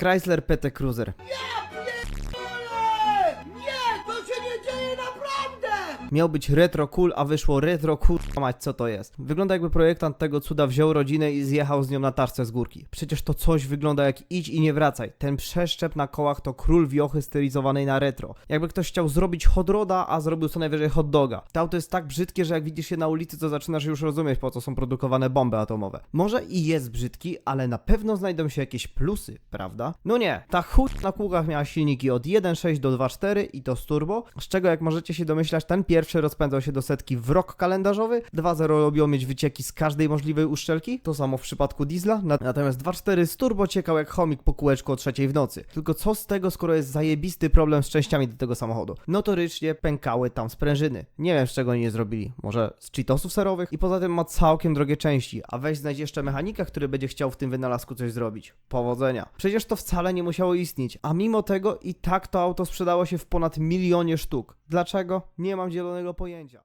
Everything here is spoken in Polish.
Chrysler PT Cruiser. Miał być retro cool, a wyszło retro cool, mać co to jest. Wygląda jakby projektant tego cuda wziął rodzinę i zjechał z nią na tarce z górki. Przecież to coś wygląda jak idź i nie wracaj. Ten przeszczep na kołach to król wiochy stylizowanej na retro. Jakby ktoś chciał zrobić hot roda, a zrobił co najwyżej hot doga. To auto jest tak brzydkie, że jak widzisz je na ulicy, to zaczynasz już rozumieć po co są produkowane bomby atomowe. Może i jest brzydki, ale na pewno znajdą się jakieś plusy, prawda? No nie, ta chuj na kółkach miała silniki od 1.6 do 2.4 i to z turbo, z czego jak możecie się domyślać, ten pierwszy rozpędzał się do setki w rok kalendarzowy, 2.0 lubiło mieć wycieki z każdej możliwej uszczelki, to samo w przypadku diesla, na- natomiast 2.4 z turbo ciekał jak chomik po kółeczku o trzeciej w nocy. Tylko co z tego, skoro jest zajebisty problem z częściami do tego samochodu? Notorycznie pękały tam sprężyny. Nie wiem z czego oni je zrobili, może z cheatosów serowych? I poza tym ma całkiem drogie części, a weź znajdź jeszcze mechanika, który będzie chciał w tym wynalazku coś zrobić. Powodzenia. Przecież to wcale nie musiało istnieć, a mimo tego i tak to auto sprzedało się w ponad milionie sztuk. Dlaczego? Nie mam zielonego pojęcia.